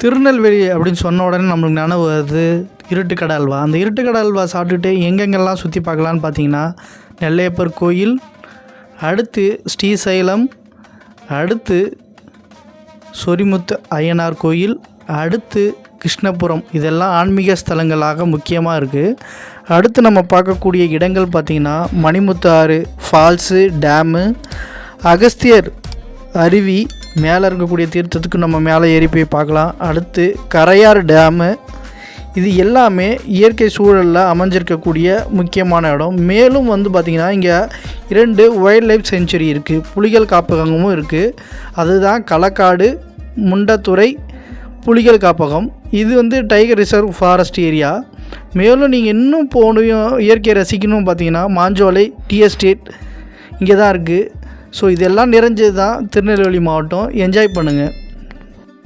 திருநெல்வேலி அப்படின்னு சொன்ன உடனே நம்மளுக்கு நினைவு வருது இருட்டுக்கடை அல்வா. அந்த இருட்டுக்கடை அல்வா சாப்பிட்டுட்டு எங்கெங்கெல்லாம் சுற்றி பார்க்கலான்னு பார்த்தீங்கன்னா நெல்லையப்பர் கோயில் அடுத்து ஸ்ரீசைலம் அடுத்து சொரிமுத்து ஐயனார் கோயில் அடுத்து கிருஷ்ணபுரம். இதெல்லாம் ஆன்மீக ஸ்தலங்களாக முக்கியமாக இருக்குது அடுத்து நம்ம பார்க்கக்கூடிய இடங்கள் பார்த்திங்கன்னா மணிமுத்து ஆறு ஃபால்ஸு டேமு அகஸ்தியர் அருவி மேலே இருக்கக்கூடிய தீர்த்தத்துக்கு நம்ம மேலே ஏறி போய் பார்க்கலாம். அடுத்து கரையார் டேமு இது எல்லாமே இயற்கை சூழலில் அமைஞ்சிருக்கக்கூடிய முக்கியமான இடம். மேலும் வந்து பார்த்திங்கன்னா இங்கே இரண்டு வைல்ட் லைஃப் செஞ்சுரி இருக்குது புலிகள் காப்பகமும் இருக்குது அதுதான் களக்காடு முண்டத்துறை புலிகள் காப்பகம். இது வந்து டைகர் ரிசர்வ் ஃபாரஸ்ட் ஏரியா மேலும் நீங்கள் இன்னும் போகணும் இயற்கையை ரசிக்கணும் பார்த்தீங்கன்னா மாஞ்சோலை டி எஸ்டேட் இங்கே தான் இருக்குது ஸோ இதெல்லாம் நிறைஞ்சது தான் திருநெல்வேலி மாவட்டம். என்ஜாய் பண்ணுங்கள்